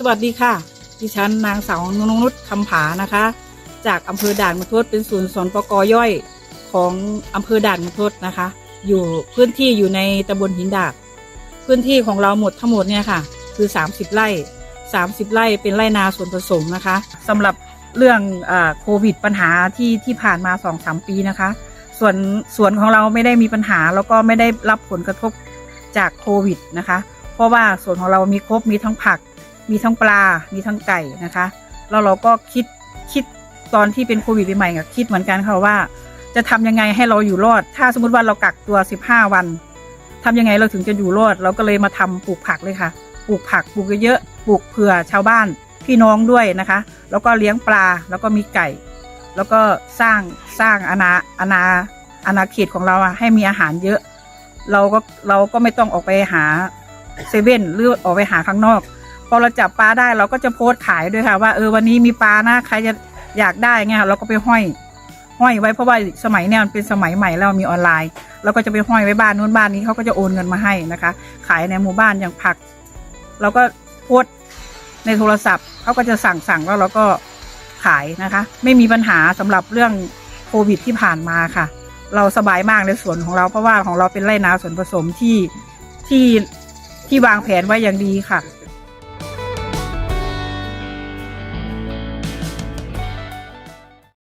สวัสดีค่ะ ดิฉันนางสาวนงนุชคำผานะคะ จากอำเภอด่านมะทดเป็นศูนย์สอนปกย่อยของอำเภอด่านมะทดนะคะ อยู่พื้นที่อยู่ในตำบลหินดาดพื้นที่ของเราหมดทั้งหมดเนี่ยค่ะ คือ 30 ไร่ 30 ไร่เป็นไร่นาส่วนผสมนะคะสำหรับเรื่องอโควิดปัญหาที่ที่ผ่านมา 2-3 ปีนะคะ ส่วนสวนของเราไม่ได้มีปัญหาแล้วก็ไม่ได้รับผลกระทบจากโควิดนะคะ เพราะว่าสวนของเรามีครบมีทั้งผัก มีทั้งปลา มีทั้งไก่นะคะ แล้วเราก็คิดคิดตอนที่เป็นโควิดใหม่ๆก็คิดเหมือนกันค่ะว่า จะทำยังไงให้เราอยู่รอด ถ้าสมมติว่าเรากักตัว 15 วันทำยังไงเราถึงจะอยู่รอด เราก็เลยมาทำปลูกผักเลยค่ะ ปลูกผักปลูกเยอะๆ ปลูกเผื่อชาวบ้านพี่น้องด้วยนะคะ แล้วก็เลี้ยงปลา แล้วก็มีไก่ แล้วก็สร้างสร้างอาณาอาณาอาณาเขตของเราให้มีอาหารเยอะ เราก็เราก็ไม่ต้องออกไปหาเซเว่นหรือออกไปหาข้างนอก พอเราจับปลาได้เราก็จะโพสต์ขายด้วยค่ะ ว่าเออวันนี้มีปลานะใครจะอยากได้เงี้ยเราก็ไปห้อย ห้อยไว้เพราะว่าสมัยเนี่ยมันเป็นสมัยใหม่แล้วมีออนไลน์เราก็จะไปห้อยไว้บ้านนู้นบ้านนี้เขาก็จะโอนเงินมาให้นะคะ ขายในหมู่บ้านอย่างผัก เราก็โพสต์ในโทรศัพท์เขาก็จะสั่งสั่งแล้วเราก็ขายนะคะ ไม่มีปัญหาสำหรับเรื่องโควิดที่ผ่านมาค่ะ เราสบายมากในสวนของเราเพราะว่าของเราเป็นไร่นาสวนผสมที่ที่ที่วางแผนไว้อย่างดีค่ะ